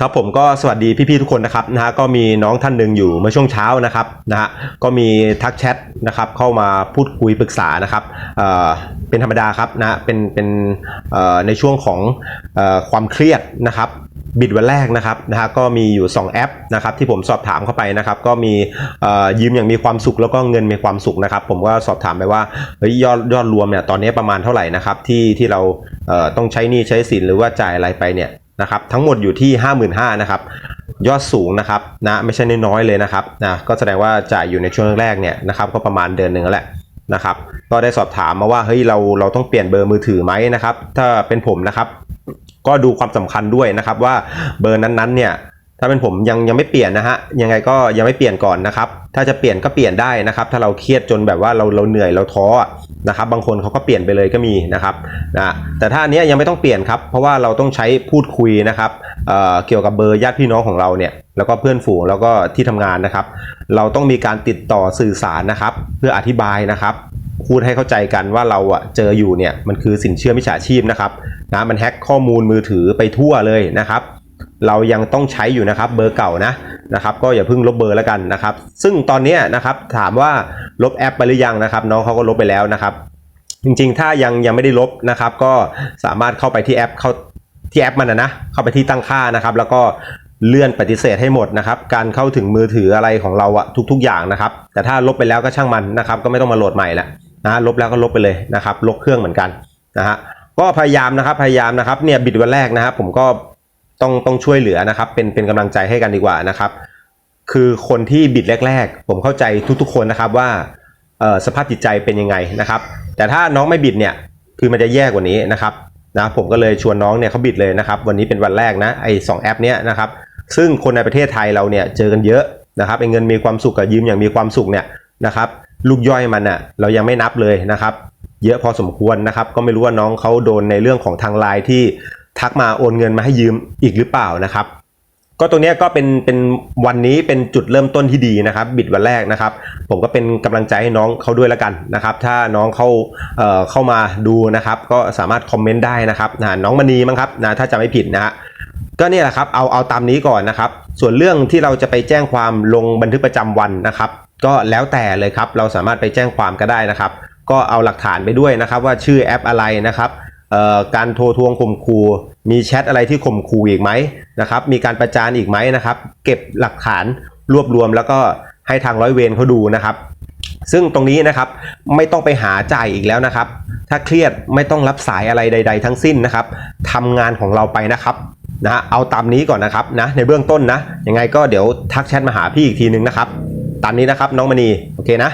ครับผมก็สวัสดีพี่ๆทุกคนนะครับนะฮะก็มีน้องท่านหนึ่งอยู่เมื่อช่วงเช้านะครับนะฮะก็มีทักแชทนะครับเข้ามาพูดคุยปรึกษานะครับเอ่อเป็นธรรมดาครับนะฮะเป็นเป็นเอ่อในช่วงของเอ่อความเครียดนะครับบิดวันแรกนะครับนะฮะก็มีอยู่ 2 แอปนะครับที่ผมสอบถามเข้าไปนะครับ ก็มีเอ่อยืมอย่างมีความสุขแล้วก็เงินมีความสุขนะครับ ผมก็สอบถามไปว่าเฮ้ยยอดยอดรวมเนี่ยตอนนี้ประมาณเท่าไหร่นะครับที่ที่เราเอ่อต้องใช้นี้ใช้สินหรือว่าจ่ายอะไรไปเนี่ย นะครับทั้งหมดอยู่ที่ 55,000นะครับยอดสูงนะครับนะไม่ใช่น้อยๆเลยนะครับนะก็แสดงว่าจ่ายอยู่ในช่วงแรกเนี่ยนะครับก็ประมาณเดือนหนึ่งแล้วแหละนะครับก็ได้สอบถามมาว่าเฮ้ยเราเราต้องเปลี่ยนเบอร์มือถือไหมนะครับถ้าเป็นผมนะครับ ก็ดูความสำคัญด้วยนะครับว่าเบอร์นั้นๆเนี่ย ถ้าเป็นผมยังยังไม่เปลี่ยนนะฮะยังไงก็ยังไม่เปลี่ยนก่อนนะครับถ้าจะเปลี่ยนก็เปลี่ยนได้นะครับ ถ้าเราเครียดจนแบบว่าเราเราเหนื่อยเราท้อนะครับ บางคนเขาก็เปลี่ยนไปเลยก็มีนะครับนะแต่ถ้าอันเนี้ยยังไม่ต้องเปลี่ยนครับ เพราะว่าเราต้องใช้พูดคุยนะครับเอ่อเกี่ยวกับเบอร์ญาติพี่น้องของเราเนี่ยแล้วก็เพื่อนฝูงแล้วก็ที่ทำงานนะครับ เราต้องมีการติดต่อสื่อสารนะครับ เพื่ออธิบายนะครับพูดให้เข้าใจกันว่าเราอะเจออยู่เนี่ยมันคือสินเชื่อมิจฉาชีพนะครับนะมันแฮ็กข้อมูลมือถือไปทั่วเลยนะครับ เรายังต้องใช้อยู่นะครับเบอร์เก่านะนะครับ ก็อย่าเพิ่งลบเบอร์แล้วกันนะครับ ซึ่งตอนนี้นะครับถามว่าลบแอปไปหรือยังนะครับ น้องเขาก็ลบไปแล้วนะครับ จริงๆ ถ้ายังยังไม่ได้ลบนะครับ ก็สามารถเข้าไปที่แอปเข้าที่แอปมันนะนะเข้าไปที่ตั้งค่านะครับ แล้วก็เลื่อนปฏิเสธให้หมดนะครับ การเข้าถึงมือถืออะไรของเราอะทุก ๆ อย่างนะครับ แต่ถ้าลบไปแล้วก็ช่างมันนะครับ ก็ไม่ต้องมาโหลดใหม่แล้วนะลบแล้วก็ลบไปเลยนะครับ ลบเครื่องเหมือนกันนะฮะก็พยายามนะครับพยายามนะครับเนี่ยบิดวันแรกนะครับผมก็ ต้องต้องช่วยเหลือนะครับ เป็นเป็นกำลังใจให้กันดีกว่านะครับ คือคนที่บิดแรก ๆ ผมเข้าใจทุกๆคนนะครับว่าสภาพจิตใจเป็นยังไงนะครับ แต่ถ้าน้องไม่บิดเนี่ยคือมันจะแย่กว่านี้นะครับนะผมก็เลยชวนน้องเนี่ยเขาบิดเลยนะครับ วันนี้เป็นวันแรกนะไอ้สองแอปเนี้ยนะครับซึ่งคนในประเทศไทยเราเนี่ยเจอกันเยอะนะครับไอ้เงินมีความสุขกับยืมอย่างมีความสุขเนี่ยนะครับลูกย่อยมันอะเรายังไม่นับเลยนะครับ เยอะพอสมควรนะครับ ก็ไม่รู้ว่าน้องเขาโดนในเรื่องของทางไลน์ที่ ทักมาโอนเงินมาให้ยืมอีกหรือเปล่านะครับ ก็ตรงนี้ก็เป็นเป็นวันนี้เป็นจุดเริ่มต้นที่ดีนะครับ บิดวันแรกนะครับ ผมก็เป็นกำลังใจให้น้องเขาด้วยแล้วกันนะครับ ถ้าน้องเขาเอ่อเข้ามาดูนะครับ ก็สามารถคอมเมนต์ได้นะครับนะน้องมณีมั้งครับนะถ้าจะไม่ผิดนะฮะก็เนี่ยแหละครับเอาเอาตามนี้ก่อนนะครับ ส่วนเรื่องที่เราจะไปแจ้งความลงบันทึกประจำวันนะครับ ก็แล้วแต่เลยครับ เราสามารถไปแจ้งความก็ได้นะครับ ก็เอาหลักฐานไปด้วยนะครับ ว่าชื่อแอปอะไรนะครับ การโทรทวงข่มขู่มีแชทอะไรที่ข่มขู่อีกไหมนะครับ มีการประจานอีกไหมนะครับ เก็บหลักฐานรวบรวมแล้วก็ให้ทางร้อยเวรเขาดูนะครับ ซึ่งตรงนี้นะครับไม่ต้องไปหาจ่ายอีกแล้วนะครับ ถ้าเครียดไม่ต้องรับสายอะไรใด ๆ ทั้งสิ้นนะครับทำงานของเราไปนะครับนะฮะเอาตามนี้ก่อนนะครับนะในเบื้องต้นนะยังไงก็เดี๋ยวทักแชทมาหาพี่อีกทีนึงนะครับ ตามนี้นะครับน้องมณีโอเคนะ